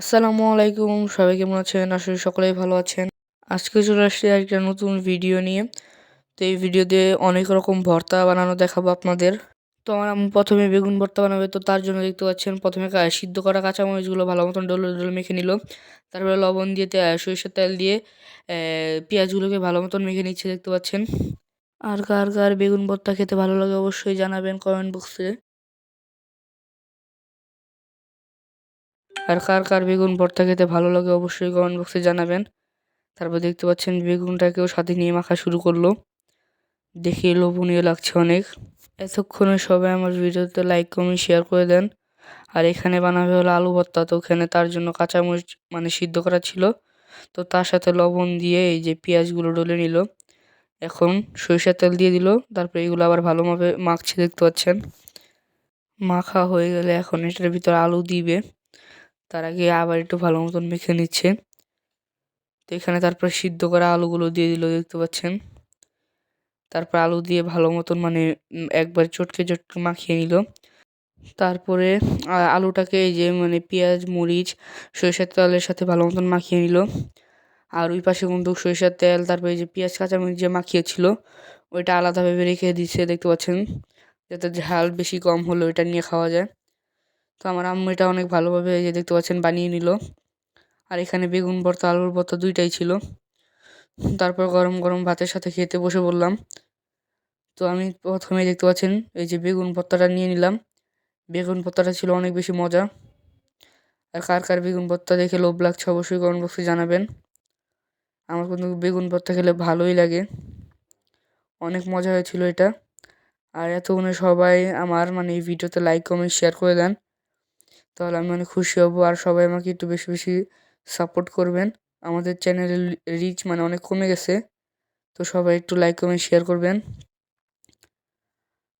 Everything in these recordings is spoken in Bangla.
আসসালামু আলাইকুম, সবাই কেমন আছেন? আসলে সকলেই ভালো আছেন। আজকে চলে আসছি একটা নতুন ভিডিও নিয়ে। তো এই ভিডিওতে অনেক রকম ভর্তা বানানো দেখাবো আপনাদের। তো আমার প্রথমে বেগুন ভর্তা বানাবে, তো তার জন্য দেখতে পাচ্ছেন, প্রথমে সিদ্ধ করা কাঁচামরিচগুলো ভালো মতন ডলে ডলে মেখে নিল। তারপরে লবণ দিয়ে সরিষার তেল দিয়ে পেঁয়াজগুলোকে ভালো মতন মেখে নিচ্ছে, দেখতে পাচ্ছেন। আর কার কার বেগুন ভর্তা খেতে ভালো লাগে অবশ্যই জানাবেন কমেন্ট বক্সে। আর কার কার বেগুন ভর্তা খেতে ভালো লাগে অবশ্যই কমেন্ট বক্সে জানাবেন। তারপর দেখতে পাচ্ছেন বেগুনটাকেও সাথে নিয়ে মাখা শুরু করল। দেখে লোভনীয় লাগছে অনেক। এতক্ষণে সবাই আমার ভিডিওতে লাইক কমেন্ট শেয়ার করে দেন। আর এখানে বানাবে হলো আলু ভর্তা, তো ওখানে তার জন্য কাঁচামরিচ মানে সিদ্ধ করা ছিল। তো তার সাথে লবণ দিয়ে এই যে পেঁয়াজগুলো ডলে নিল। এখন সরিষার তেল দিয়ে দিল। তারপরে এগুলো আবার ভালোভাবে মাখছে, দেখতে পাচ্ছেন। মাখা হয়ে গেলে এখন এটার ভিতর আলু দিবে। তার আগে আবার একটু ভালো মতন মেখে নিচ্ছে। তো এখানে তারপর সিদ্ধ করা আলুগুলো দিয়ে দিল, দেখতে পাচ্ছেন? তারপর আলু দিয়ে ভালো মতন মানে একবার চটকে চটকে মাখিয়ে নিল। তারপরে আলুটাকে এই যে মানে পেঁয়াজ, মরিচ, সরিষার তেলের সাথে ভালো মতন মাখিয়ে নিল। আর ওই পাশে কিন্তু সরিষার তেল, তারপরে এই যে পেঁয়াজ, কাঁচামরিচ যে মাখিয়েছিল, ওইটা আলাদাভাবে রেখে দিচ্ছে, দেখতে পাচ্ছেন? যাতে ঝাল বেশি কম হলে ওইটা নিয়ে খাওয়া যায়। তো আমার আম্মু এটা অনেক ভালোভাবে এই যে দেখতে পাচ্ছেন বানিয়ে নিল। আর এখানে বেগুন ভর্তা, আলুর ভর্তা দুইটাই ছিল। তারপর গরম গরম ভাতের সাথে খেতে বসে বললাম তো আমি প্রথমে দেখতে পাচ্ছেন এই যে বেগুন ভর্তাটা নিয়ে নিলাম। বেগুন ভর্তাটা ছিল অনেক বেশি মজা। আর কার কার বেগুন ভর্তা দেখে লোভ লাগছে অবশ্যই কমেন্ট বক্সে জানাবেন। আমার কিন্তু বেগুন ভর্তা খেলে ভালোই লাগে। অনেক মজা হয়েছিল এটা। আর এতক্ষণে সবাই আমার মানে এই ভিডিওতে লাইক কমেন্ট শেয়ার করে দেন। তাহলে আমি অনেক খুশি হব আর সবাই আমাকে একটু বেশি বেশি সাপোর্ট করবেন। আমাদের চ্যানেলের রিচ মানে অনেক কমে গেছে। তো সবাই একটু লাইক কমেন্ট শেয়ার করবেন।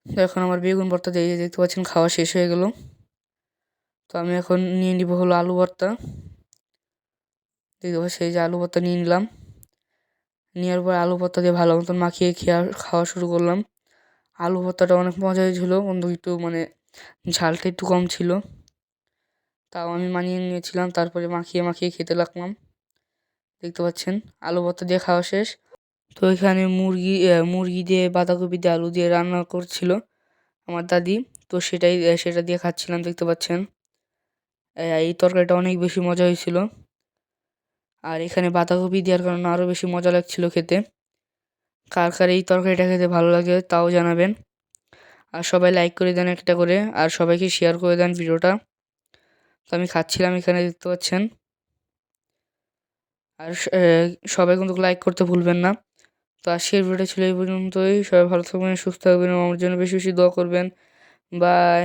তো এখন আমার বেগুন ভর্তা দিয়ে দেখতে পাচ্ছেন, খাওয়া শেষ হয়ে গেল। তো আমি এখন নিয়ে নিব হলো আলু ভর্তা। দেখতে পাচ্ছি এই যে আলু ভর্তা নিয়ে নিলাম। নেওয়ার পর আলু ভর্তা দিয়ে ভালো মতন মাখিয়ে খেয়া, খাওয়া শুরু করলাম। আলু ভর্তাটা অনেক মজা হয়েছিল কিন্তু একটু মানে ঝালটা একটু কম ছিল। তাও আমি মানিয়ে নিয়েছিলাম, তারপরে মাখিয়ে মাখিয়ে খেতে লাগলাম। দেখতে পাচ্ছেন, আলু ভর্তা দিয়ে খাওয়া শেষ। তো এখানে মুরগি মুরগি দিয়ে বাঁধাকপি দিয়ে আলু দিয়ে রান্না করছিল আমার দাদি। তো সেটাই সেটা দিয়ে খাচ্ছিলাম, দেখতে পাচ্ছেন। এই তরকারিটা অনেক বেশি মজা হয়েছিল। আর এখানে বাঁধাকপি দেওয়ার কারণে আরও বেশি মজা লাগছিল খেতে। কার কার এই তরকারিটা খেতে ভালো লাগে তাও জানাবেন। আর সবাই লাইক করে দেন একটা করে, আর সবাইকে শেয়ার করে দেন ভিডিওটা। তো আমি খাচ্ছিলাম এখানে, দেখতে পাচ্ছেন। আর সবাই কিন্তু লাইক করতে ভুলবেন না। তো আজকের ভিডিওটা ছিল এই পর্যন্তই। সবাই ভালো থাকবেন, সুস্থ থাকবেন আমার জন্য বেশি বেশি দোয়া করবেন। বাই